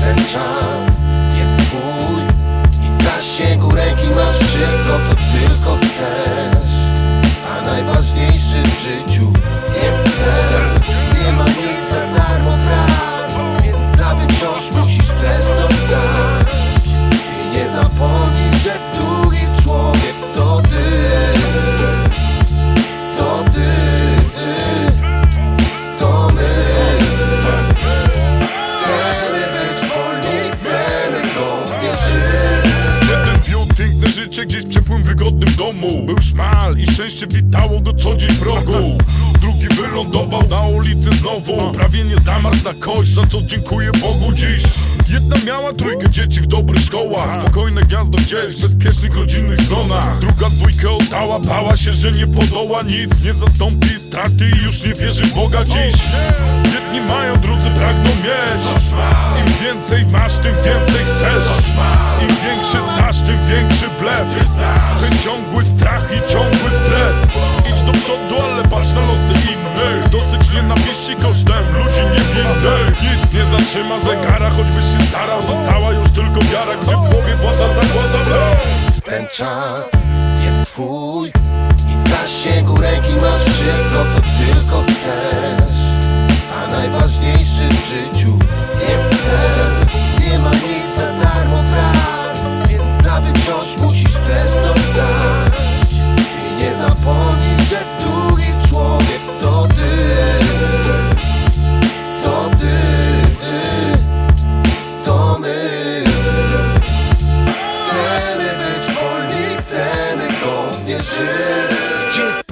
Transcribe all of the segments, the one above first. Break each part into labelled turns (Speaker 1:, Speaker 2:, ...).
Speaker 1: Ten czas jest twój
Speaker 2: szczęście witało go co dzień progu Drugi wylądował na ulicy znowu. Prawie nie zamarzł na kość, za co dziękuję Bogu dziś. Jedna miała trójkę dzieci w dobrych szkołach. Spokojne gniazdo gdzieś bezpiecznych rodzinnych stronach Druga dwójkę oddała, bała się, że nie podoła nic. Nie zastąpi straty i już nie wierzy w Boga dziś. Jedni mają, drudzy pragną mieć. Im więcej masz, tym więcej chcesz. Im większy staż, ludzi niewinnych Nic nie zatrzyma zegara, choćbyś się starał Została już tylko wiara, gdzie w głowie włada zakłada
Speaker 1: Ten czas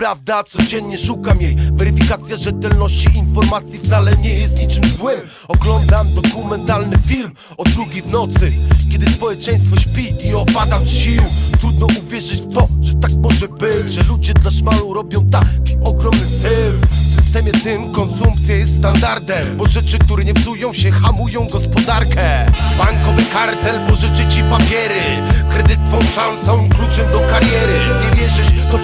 Speaker 3: prawda? Codziennie szukam jej. Weryfikacja rzetelności informacji wcale nie jest niczym złym. Oglądam dokumentalny film o drugiej w nocy Kiedy społeczeństwo śpi i opada z sił. Trudno uwierzyć w to, że tak może być Że ludzie dla szmalu robią taki ogromny W systemie tym konsumpcja jest standardem Bo rzeczy, które nie psują się, hamują gospodarkę. Bankowy kartel pożyczy ci papiery Kredyt twą szansą, kluczem do kariery. Nie wierzysz, to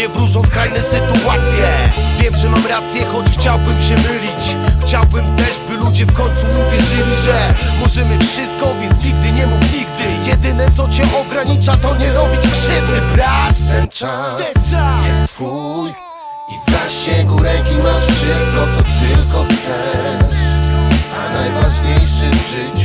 Speaker 3: dobrego nie wróżą skrajne sytuacje. Wiem, że mam rację, choć chciałbym się mylić. Chciałbym też, by ludzie w końcu uwierzyli, że Możemy wszystko, więc nigdy nie mów nigdy. Jedyne co cię ogranicza to nie robić krzywdy, brat.
Speaker 1: Ten czas
Speaker 3: Ten czas.
Speaker 1: jest twój I w zasięgu ręki masz wszystko, co tylko chcesz. A najważniejszy w życiu